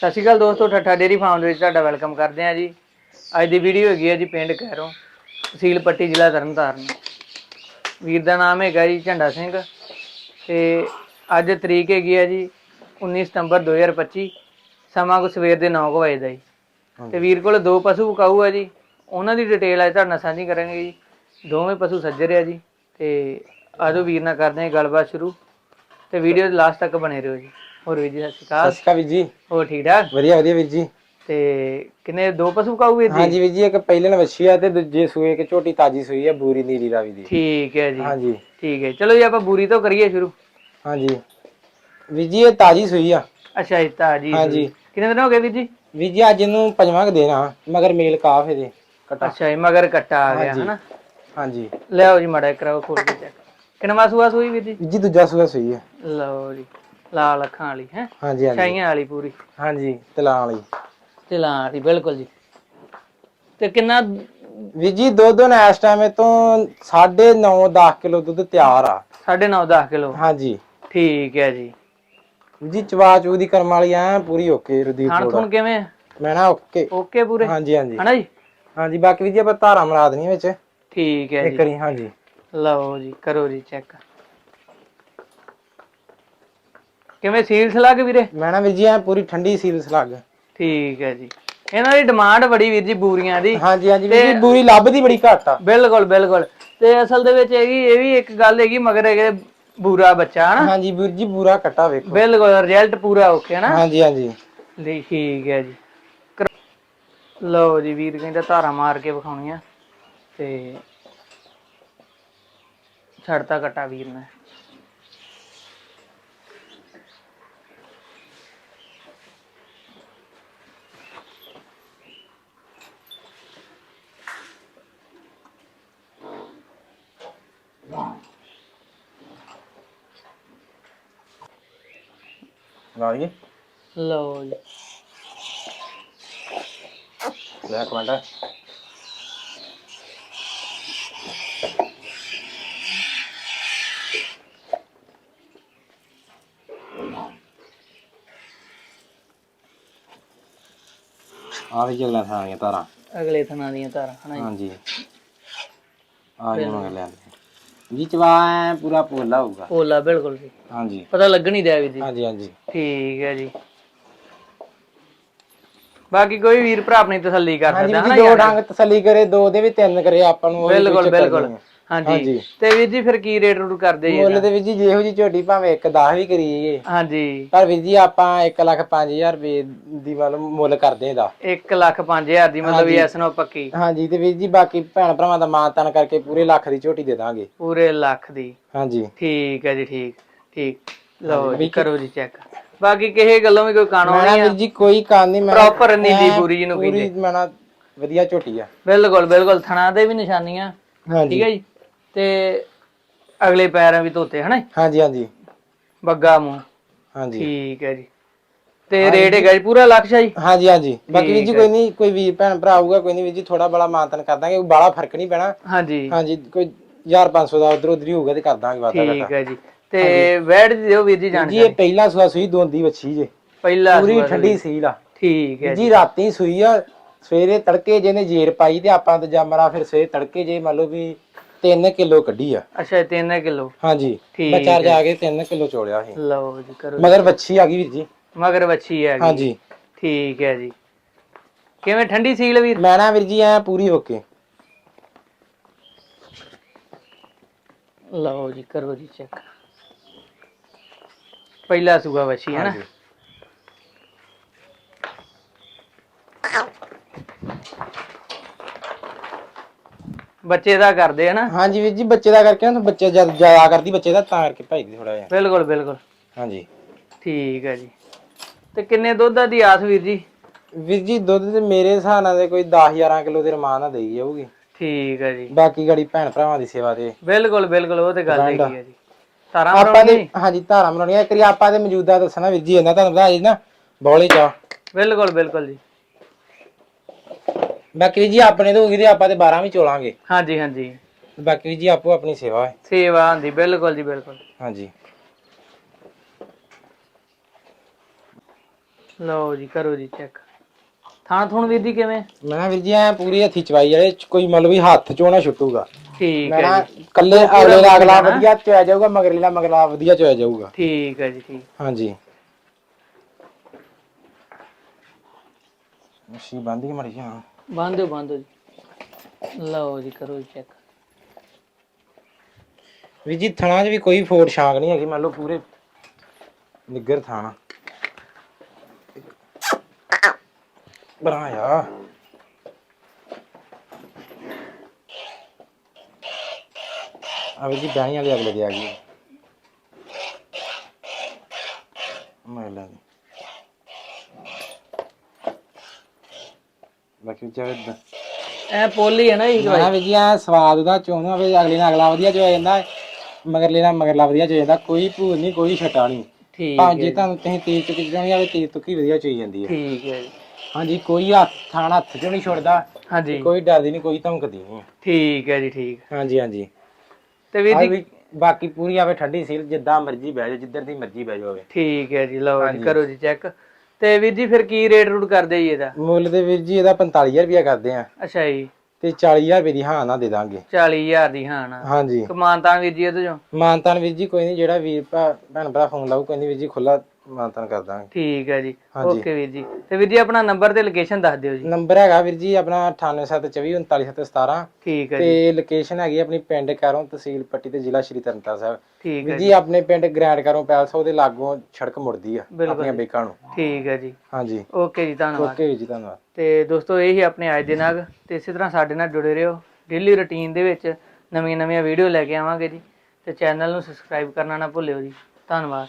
ਸਤਿ ਸ਼੍ਰੀ ਅਕਾਲ ਦੋਸਤੋ ਠੱਠਾ dairy farm ਦੇ ਵਿੱਚ ਤੁਹਾਡਾ ਵੈਲਕਮ ਕਰਦੇ ਹਾਂ ਜੀ। ਅੱਜ ਦੀ ਵੀਡੀਓ ਹੈਗੀ ਹੈ ਜੀ ਪਿੰਡ ਕੈਰੋਂ ਤਹਿਸੀਲ ਪੱਟੀ ਜ਼ਿਲ੍ਹਾ ਤਰਨਤਾਰਨ। ਵੀਰ ਦਾ ਨਾਮ ਹੈਗਾ ਜੀ ਝੰਡਾ ਸਿੰਘ ਤੇ ਅੱਜ ਤਰੀਕ ਹੈਗੀ ਹੈ ਜੀ 19 ਸਤੰਬਰ 2025 ਸਮਾਂ ਕੋ ਸਵੇਰ ਦੇ 9 ਵਜੇ ਦਾ ਜੀ। ਤੇ ਵੀਰ ਕੋਲ ਦੋ ਪਸ਼ੂ ਵਿਕਾਊ ਹੈ ਜੀ ਉਹਨਾਂ ਦੀ ਡਿਟੇਲ ਅੱਜ ਤੁਹਾਡੇ ਨਾਲ ਸਾਂਝੀ ਕਰਾਂਗੇ ਜੀ। ਦੋਵੇਂ ਪਸ਼ੂ ਸੱਜਰ ਆ ਜੀ ਤੇ ਆਜੋ ਵੀਰ ਨਾਲ ਕਰਦੇ ਹਾਂ ਗੱਲਬਾਤ ਸ਼ੁਰੂ। ਤੇ ਵੀਡੀਓ ਦੇ ਲਾਸਟ ਤੱਕ ਬਣੇ ਰਹੋ ਜੀ। ਹੋਰ ਵੀਰ ਜੀ ਸਤਿ ਸ਼੍ਰੀ ਅਕਾਲ। ਅਕਾਲ ਵੀਰ ਜੀ। ਹੋਰ ਠੀਕ ਠਾਕ? ਵਧੀਆ ਵਧੀਆ ਵੀਰ ਜੀ। ਤੇ ਕਿੰਨੇ ਦੋ ਪਸ਼ੂ ਕਾਊ ਵੀਰ ਜੀ? ਹਾਂਜੀ ਵੀਰ ਜੀ ਇੱਕ ਪਹਿਲੇ ਨਾਲ ਵੱਛੀ ਆ ਤੇ ਦੂਜੇ ਸੂਏ ਇੱਕ ਝੋਟੀ ਤਾਜੀ ਸੂਈ ਆ ਬੂਰੀ ਨੀਲੀ ਰਾਵੀ ਦੀ। ਠੀਕ ਹੈ ਜੀ। ਹਾਂਜੀ। ਠੀਕ ਹੈ। ਚਲੋ ਜੀ ਆਪਾਂ ਬੂਰੀ ਤੋਂ ਕਰੀਏ ਸ਼ੁਰੂ। ਹਾਂਜੀ। ਵੀਰ ਜੀ ਇਹ ਤਾਜੀ ਸੂਈ ਆ। ਅੱਛਾ ਜੀ ਤਾਜੀ ਹਾਂਜੀ। ਕਿੰਨੇ ਦਿਨ ਹੋ ਗਏ ਵੀਰ ਜੀ? ਵੀਰ ਜੀ ਅੱਜ ਇਹਨੂੰ ਪੰਜਵਾਂ ਕੁ ਦੇਣਾ ਮਗਰ ਮੇਲ ਕਾਫ ਇਹਦੇ ਕਟਾ। ਅੱਛਾ ਜੀ ਮਗਰ ਕੱਟਾ ਆ ਗਿਆ। ਹਨਾ? ਹਾਂਜੀ। ਲਿਆਓ ਜੀ ਮੜਾ ਕਰਾਓ ਖੋਲ ਕੇ ਚੈੱਕ ਕਿੰਨਾ ਸੂਆ ਸੂਈ ਵੀਰ ਜੀ? ਜੀ ਦੂਜਾ ਸੂਆ ਸੂਈ ਆ। ਲਓ ਜੀ। ਲਾਲ ਅੱਖਾਂ ਵਾਲੀ ਹੈ? ਹਾਂਜੀ ਹਾਂਜੀ। ਛਾਈਆਂ ਵਾਲੀ ਪੂਰੀ। ਹਾਂਜੀ ਤਲਾਂ ਵਾਲੀ। ਤੇ ਵਾਲੀ ਬਿਲਕੁਲ ਜੀ। ਤੇ ਕਿੰਨਾ ਵੀਰ ਜੀ ਦੁੱਧ ਹੁਣ ਇਸ ਟਾਈਮ ਤੋਂ 9.5 10 ਕਿਲੋ ਦੁੱਧ ਤਿਆਰ ਆ। 9.5 10 ਕਿਲੋ? ਹਾਂਜੀ। ਠੀਕ ਹੈ ਜੀ। ਵੀਰ ਜੀ ਚਵਾ ਚੂ ਦੀ ਕਰਮ ਵਾਲੀ ਆ ਪੂਰੀ ਓਕੇ ਰਦੀਪ ਖਾਣ ਕੋਲ ਖੂਣ ਕਿਵੇਂ ਆ? ਮੈਂ ਨਾ ਓਕੇ। ਓਕੇ ਪੂਰੇ? ਹਾਂਜੀ ਹਾਂਜੀ। ਹਨਾ ਜੀ? ਹਾਂਜੀ ਬਾਕੀ ਵੀਰ ਜੀ ਆਪਾਂ ਧਾਰਾ ਮਰਾ ਦੇਣੀਆਂ ਵਿੱਚ। ਠੀਕ ਹੈ ਇੱਕ ਜੀ। ਵਾਰੀ ਹਾਂਜੀ। ਲਓ ਜੀ ਕਰੋ ਜੀ ਚੈੱਕ। ਕਿਵੇਂ ਸੀਲਸ ਲੱਗ ਵੀਰੇ? ਮੈਂ ਨਾ ਵੀਰ ਜੀ ਐ ਪੂਰੀ ਠੰਡੀ ਸੀਲਸ ਲੱਗ ਠੀਕ ਹੈ ਜੀ। ਇਹਨਾਂ ਦੀ ਡਿਮਾਂਡ ਬੜੀ ਵੀਰ ਜੀ ਬੂਰੀਆਂ ਦੀ। ਹਾਂਜੀ ਹਾਂਜੀ ਵੀਰ ਜੀ ਬੂਰੀ ਲੱਭਦੀ ਬੜੀ ਘੱਟ ਆ। ਬਿਲਕੁਲ ਬਿਲਕੁਲ। ਤੇ ਅਸਲ ਦੇ ਵਿੱਚ ਹੈਗੀ ਇਹ ਵੀ ਇੱਕ ਗੱਲ ਹੈਗੀ ਮਗਰ ਹੈਗੇ ਬੂਰਾ ਬੱਚਾ ਹਨਾ? ਹਾਂਜੀ ਵੀਰ ਜੀ ਬੂਰਾ ਕੱਟਾ ਵੇਖੋ। ਬਿਲਕੁਲ ਰਿਜ਼ਲਟ ਪੂਰਾ ਓਕੇ ਹਨਾ? ਹਾਂਜੀ ਹਾਂਜੀ। ਠੀਕ ਹੈ ਜੀ। ਲਓ ਜੀ ਵੀਰ ਕਹਿੰਦਾ ਧਾਰਾ ਮਾਰ ਕੇ ਵਿਖਾਉਣੀਆਂ। ਤੇ ਛੱਡਤਾ ਕਟਾ ਵੀਰ ਨੇ ਲਾ ਲਈਏ? ਲਓ ਜੀ। ਲੈ ਇੱਕ ਮਿੰਟ ਆ ਵੀ ਜਗਲਾ ਥਾਣੀਆਂ ਤਾਰਾਂ। ਅਗਲੇ ਥਣਾ ਦੀਆਂ ਹਨਾ ਜੀ? ਹਾਂਜੀ। ਆ ਜੀ ਮਗਰ ਲੈ ਜੀ ਚਵਾ ਐਂ ਪੂਰਾ ਪੋਲਾ ਹੋਊਗਾ। ਪੋਲਾ ਬਿਲਕੁਲ ਜੀ। ਹਾਂਜੀ। ਪਤਾ ਲੱਗਣ ਹੀ ਦਿਆ ਵੀਰ ਜੀ। ਹਾਂਜੀ ਹਾਂਜੀ। ਠੀਕ ਹੈ ਜੀ। ਬਾਕੀ ਕੋਈ ਵੀਰ ਭਰਾ ਆਪਣੀ ਤਸੱਲੀ ਕਰ ਹਾਂਜੀ ਸਕਦਾ ਵੀਰ ਹਨਾ ਜੀ ਦੋ? ਡੰਗ ਤਸੱਲੀ ਕਰੇ ਦੋ ਦੇ ਵੀ ਤਿੰਨ ਕਰੇ ਆਪਾਂ ਨੂੰ ਵੀ ਬਿਲਕੁਲ ਬਿਲਕੁਲ। ਹਾਂਜੀ। ਹਾਂਜੀ। ਤੇ ਵੀਰ ਜੀ ਫਿਰ ਕੀ ਰੇਟ ਰੂਟ ਕਰਦੇ ਜੀ ਮੁੱਲ ਦੇ ਵਿੱਚ ਜੀ ਜਿਹੋ ਜੀ ਝੋਟੀ ਭਾਵੇਂ ਇੱਕ 10 ਵੀ ਕਰੀਏ। ਹਾਂਜੀ। ਪਰ ਵੀਰ ਜੀ ਆਪਾਂ 1 ਲੱਖ 5000 ਰੁਪਏ ਦੀ ਮਤਲਬ ਮੁੱਲ ਕਰਦੇ ਇਹਦਾ। 1 ਲੱਖ 5000 ਦੀ ਮਤਲਬ ਐਸ ਨੋ ਪੱਕੀ ਹਾਂਜੀ ਤੇ ਵੀਰ ਜੀ ਬਾਕੀ ਭੈਣ ਭਰਾਵਾਂ ਦਾ ਮਾਨਤਾਨ ਕਰਕੇ ਪੂਰੇ ਲੱਖ ਦੀ ਝੋਟੀ ਦੇ ਦਾਂਗੇ। ਪੂਰੇ ਲੱਖ ਦੀ। ਹਾਂਜੀ। ਠੀਕ ਹੈ ਜੀ ਠੀਕ। ਠੀਕ। ਲਓ ਜੀ ਕਰੋ ਜੀ ਚੈੱਕ। ਬਾਕੀ ਕਿਸੇ ਗੱਲੋਂ ਵੀ ਕੋਈ ਕਾਣੋ ਮੈਂ ਨਹੀਂ ਵੀਰ ਜੀ ਕੋਈ ਕੰਮ ਨਹੀਂ ਮੈਂ Proper ਨੀਲੀ ਪੂਰੀ ਜਿਹਨੂੰ ਪੂਰੀ ਮੈਂ ਨਾ ਵਧੀਆ ਝੋਟੀ ਆ। ਬਿਲਕੁਲ ਬਿਲਕੁਲ ਥਣਾ ਦੇ ਵੀ ਨਿਸ਼ਾਨੀਆਂ। ਠੀਕ ਹਾਂਜੀ ਹੈ ਜੀ। ਤੇ ਅਗਲੇ ਪੈਰਾਂ ਵੀ ਧੋਤੇ ਹਨਾ ਹਾਂਜੀ ਹਾਂਜੀ। ਬੱਗਾ ਮੂੰਹ। ਹਾਂਜੀ। ਠੀਕ ਹੈ ਜੀ। ਤੇ ਰੇਟ ਹੈਗਾ ਜੀ ਪੂਰਾ ਲੱਖ ਸ਼ਾ ਜੀ? ਹਾਂਜੀ ਹਾਂਜੀ। ਬਾਕੀ ਵੀਰ ਜੀ ਕੋਈ ਨਹੀਂ ਕੋਈ ਵੀਰ ਭੈਣ ਭਰਾ ਆਊਗਾ ਕੋਈ ਨਹੀਂ ਵੀਰ ਜੀ ਥੋੜਾ ਬੜਾ ਮਾਨਤਾਨ ਕਰ ਦਾਂਗੇ ਬਾਲਾ ਫ਼ਰਕ ਨਹੀਂ ਪੈਣਾ। ਹਾਂਜੀ। ਹਾਂਜੀ ਕੋਈ 1500 ਦਾ ਉਧਰ ਉਧਰ ਹੀ ਹੋਊਗਾ ਤੇ ਕਰ ਦਾਂਗੇ ਘਾਟਾ। ਠੀਕ ਹੈ ਜੀ। ਤੇ ਵੈੜ ਦੀ ਦਿਓ ਵੀਰ ਜੀ ਜਾਣ ਜੀ ਇਹ ਪਹਿਲਾ ਸੂਆ ਸੂਈ ਦੋਂਦੀ ਵੱਛੀ ਜੇ। ਪਹਿਲਾ ਪੂਰੀ ਠੰਡੀ ਸੀਲ ਆ। ਠੀਕ ਹੈ ਜੀ ਜੀ। ਰਾਤੀ ਸੂਈ ਆ ਸਵੇਰੇ ਤੜਕੇ ਜਿਹਨੇ ਜੇਰ ਪਾਈ ਤੇ ਆਪਾਂ ਤੇ ਜਾਮਰਾ ਫਿਰ ਸਵੇਰੇ ਤੜਕੇ ਜੇ ਮੰਨ ਲਓ ਵੀ 3 ਕਿਲੋ ਕੱਢੀ ਆ। ਅੱਛਾ 3 ਕਿਲੋ। ਹਾਂਜੀ। ਠੀਕ ਬੱਚਾ ਜਾ ਕੇ 3 ਕਿਲੋ ਚੋਲਿਆ ਸੀ। ਲਓ ਜੀ ਕਰੋ ਮਗਰ ਵੱਛੀ ਆ ਗਈ ਵੀਰ ਜੀ। ਮਗਰ ਬੱਚੀ ਹੈ ਹਾਂਜੀ। ਠੀਕ ਹੈ ਜੀ। ਕਿਵੇਂ ਠੰਡੀ ਸੀਲ ਵੀਰ? ਮੈਂ ਨਾ ਵੀਰ ਜੀ ਐ ਪੂਰੀ ਹੋ ਕੇ। ਲਓ ਜੀ ਕਰੋ ਜੀ ਚੈੱਕ ਪਹਿਲਾ ਸੂਆ ਬੱਚੀ ਹੈ ਨਾ। ਬੱਚੇ ਦਾ ਕਰਦੇ ਹੈ ਨਾ। ਹਾਂਜੀ ਵੀਰ ਜੀ ਬੱਚੇ ਦਾ ਕਰਕੇ ਨਾ ਬੱਚੇ ਜਦ ਜ਼ਿਆਦਾ ਕਰਦੀ ਬੱਚੇ ਦਾ ਤਾਂ ਕਰਕੇ ਭਾਈ ਥੋੜਾ ਜਿਹਾ। ਬਿਲਕੁਲ ਬਿਲਕੁਲ। ਹਾਂਜੀ। ਠੀਕ ਹੈ ਜੀ। ਤੇ ਕਿੰਨੇ ਦੁੱਧ ਦੀ ਆਸ ਵੀਰ ਜੀ? ਵੀਰ ਜੀ ਦੁੱਧ ਤੇ ਮੇਰੇ ਹਿਸਾਬ ਨਾਲ ਤੇ ਕੋਈ 10 11 ਕਿਲੋ ਦੇ ਰਮਾਨ ਨਾਲ ਦੇਈ ਜਾਊਗੀ। ਠੀਕ ਹੈ ਜੀ। ਬਾਕੀ ਗਾੜੀ ਭੈਣ ਭਰਾਵਾਂ ਦੀ ਸੇਵਾ ਤੇ। ਬਿਲਕੁਲ ਬਿਲਕੁਲ ਉਹ ਤੇ ਗੱਲ। ਹੈਗੀ ਹੈ ਜੀ। ਤਾਰਾਂ ਆਪਾਂ ਦੇ ਹਾਂਜੀ ਧਾਰਾਂ ਬਣਾਉਣੀਆਂ। ਇੱਕ ਵਾਰੀ ਆਪਾਂ ਦੇ ਮੌਜੂਦਾ ਦੱਸਣਾ ਵੀਰ ਜੀ ਇਹਨਾਂ ਤੁਹਾਨੂੰ ਪਤਾ ਜੀ ਨਾ। ਬੋਲੇ ਚਾ ਬਿਲਕੁਲ ਬਿਲਕੁਲ ਜੀ। ਬਾਕੀ ਜੀ ਆਪਣੇ ਤੋਂ ਹੋਗੀ ਤੇ ਆਪਾਂ ਤੇ 12 ਵੀ ਚੋਲਾਂਗੇ। ਹਾਂਜੀ ਹਾਂਜੀ। ਬਾਕੀ ਜੀ ਆਪੋ ਆਪਣੀ ਸੇਵਾ ਹੈ। ਸੇਵਾ ਹੁੰਦੀ ਬਿਲਕੁਲ ਜੀ ਬਿਲਕੁਲ। ਹਾਂਜੀ। ਲਓ ਜੀ ਕਰੋ ਜੀ ਚੈੱਕ ਥਾਂ ਥੁਣ ਵੀਰ ਜੀ ਕਿਵੇਂ? ਮੈਂ ਵੀਰ ਜੀ ਐ ਪੂਰੀ ਹੱਥੀ ਚਵਾਈ ਵਾਲੇ ਕੋਈ ਮਤਲਬ ਵੀ ਹੱਥ ਚੋਂ ਨਾ ਛੁੱਟੂਗਾ। ਠੀਕ ਮੈਂ ਹੈ ਜੀ। ਕੱਲੇ ਅਗਲੇ ਦਾ ਅਗਲਾ ਵਧੀਆ ਚੋਇਆ ਜਾਊਗਾ ਮਗਰਲੇ ਮਗਲਾ ਵਧੀਆ ਚੋਇਆ ਜਾਊਗਾ। ਠੀਕ ਹੈ ਜੀ ਠੀਕ। ਹਾਂਜੀ। ਮਸ਼ੀ ਬੰਦੀ ਮੜੀ ਜਾ ਬੰਦੋ ਬੰਦੋ ਜੀ ਲਓ ਜੀ ਕਰੋ ਚੈੱਕ ਵੀ ਜੀ ਥਣਾ 'ਚ ਵੀ ਕੋਈ ਫੋੜ ਛਾਂਗ ਨਹੀਂ ਹੈਗੀ ਮੰਨ ਲਓ ਪੂਰੇ ਨਿੱਗਰ ਥਾਣਾ ਬਣਾਇਆ ਆ ਵੀ ਜੀ ਬਾਹੀਂ ਵਾਲੀ ਅਗਲੇ ਦੀ ਆ ਗਈ ਮੈਂ ਲਾ ਬਾਕੀ ਚਾਹੇ ਐ ਪੋਲੀ ਹੈ ਨਾ ਜੀ ਮੈਂ ਵੀ ਜੀ ਆ ਸਵਾਦ ਉਹਦਾ ਚੋਣਾ ਵੀ ਅਗਲੇ ਨਾਲ ਅਗਲਾ ਵਧੀਆ ਚੋਇਆ ਜਾਂਦਾ ਮਗਰਲੇ ਨਾਲ ਮਗਰਲਾ ਵਧੀਆ ਚੋਇਆ ਜਾਂਦਾ ਕੋਈ ਭੂਰ ਨਹੀਂ ਕੋਈ ਛਟਾ ਨਹੀਂ। ਠੀਕ ਭਾਂ ਜੇ ਤੁਹਾਨੂੰ ਤੁਸੀਂ ਤੇਜ਼ ਚੁੱਕੀ ਚੜਾਉਣੀ ਆਵੇ ਤੇਜ਼ ਤੁੱਕੀ ਵਧੀਆ ਚੋਈ ਜਾਂਦੀ ਹੈ ਠੀਕ ਹੈ ਜੀ। ਹਾਂਜੀ ਕੋਈ ਹੱਥ ਥਾਣਾ ਹੱਥ ਚੋਂ ਨਹੀਂ ਛੁੱਟਦਾ ਹਾਂਜੀ। ਕੋਈ ਡਰਦੀ ਨਹੀਂ ਕੋਈ ਧਮਕਦੀ ਨਹੀਂ। ਠੀਕ ਹੈ ਜੀ ਠੀਕ। ਹਾਂਜੀ ਹਾਂਜੀ। ਤੇ ਵੀਰ ਆ ਜੀ ਵੀ ਬਾਕੀ ਪੂਰੀ ਆਵੇ ਠੰਡੀ ਸੀਲ ਜਿੱਦਾਂ ਮਰਜ਼ੀ ਬਹਿ ਜਾ ਜਿੱਧਰ ਦੀ ਮਰਜ਼ੀ ਬਹਿ ਜਾਵੇ ਠੀਕ ਹੈ ਜੀ ਲਓ ਜੀ ਕਰੋ ਜੀ ਚੈੱਕ। ਤੇ ਵੀਰ ਜੀ ਫਿਰ ਕੀ ਰੇਟ ਰੂਟ ਕਰਦੇ ਜੀ ਇਹਦਾ? ਮੁੱਲ ਦੇ ਵੀਰ ਜੀ ਇਹਦਾ 45000 ਰੁਪਇਆ ਕਰਦੇ ਆ। ਅੱਛਾ ਜੀ। ਤੇ 40000 ਰੁਪਏ ਦੀ ਹਾਂ ਨਾ ਦੇ ਦਾਂਗੇ। 40000 ਦੀ ਹਾਂ ਨਾ। ਹਾਂਜੀ। ਕਮਾਨਤਾਂ ਵੀਰ ਜੀ ਇਹਦੇ ਚੋਂ? ਮਾਨਤਾਨ ਵੀਰ ਜੀ ਕੋਈ ਨਹੀਂ ਜਿਹੜਾ ਵੀਰ ਭਾ- ਭੈਣ ਭਰਾ ਫੋਨ ਲਾਊ ਕੋਈ ਨਹੀਂ ਵੀਰ ਜੀ ਖੁੱਲਾ ਮਾਨਤਾਨ ਕਰ ਦਾਂਗੇ। ਠੀਕ ਹੈ ਜੀ। ਹਾਂਜੀ। ਓਕੇ ਵੀਰ ਜੀ। ਤੇ ਵੀਰ ਜੀ ਆਪਣਾ ਨੰਬਰ ਤੇ ਲੋਕੇਸ਼ਨ ਦੱਸ ਦਿਓ ਜੀ। ਨੰਬਰ ਹੈਗਾ ਵੀਰ ਜੀ ਆਪਣਾ 9872439717 ਠੀਕ ਹੈ ਜੀ। ਤੇ ਲੋਕੇਸ਼ਨ ਹੈਗੀ ਆਪਣੀ ਪਿੰਡ ਕਾਰੋਂ ਤਹਿਸੀਲ ਪੱਟੀ ਤੇ ਜ਼ਿਲ੍ਹਾ ਸ਼੍ਰੀ ਤਰਨਤਾਰਨ ਸਾਹਿਬ। ਠੀਕ ਵੀਰ ਹੈ ਜੀ ਆਪਣੇ ਪਿੰਡ ਗ੍ਰੈਂਡ ਕਾਰੋਂ ਪੈਲਸ ਉਹਦੇ ਲਾਗੋਂ ਸੜਕ ਮੁੜਦੀ ਆ ਬਿਲਕੁਲ ਆਪਣੀਆਂ ਬੇਕਾਂ ਨੂੰ। ਠੀਕ ਹੈ ਜੀ। ਹਾਂਜੀ। ਓਕੇ ਜੀ ਧੰਨਵਾਦ। ਓਕੇ ਵੀਰ ਜੀ ਧੰਨਵਾਦ। ਤੇ ਦੋਸਤੋ ਇਹ ਹੀ ਆਪਣੇ ਅੱਜ ਦੇ ਨਗ। ਤੇ ਇਸੇ ਤਰ੍ਹਾਂ ਸਾਡੇ ਨਾਲ ਜੁੜੇ ਰਹੋ ਡੇਲੀ ਰੁਟੀਨ ਦੇ ਵਿੱਚ। ਨਵੀਆਂ ਨਵੀਆਂ ਵੀਡੀਓ ਲੈ ਕੇ ਆਵਾਂਗੇ ਜੀ। ਤੇ ਚੈਨਲ ਨੂੰ ਸਬਸਕ੍ਰਾਈਬ ਕਰਨਾ ਨਾ ਭੁੱਲਿਓ ਜੀ। ਧੰਨਵਾਦ।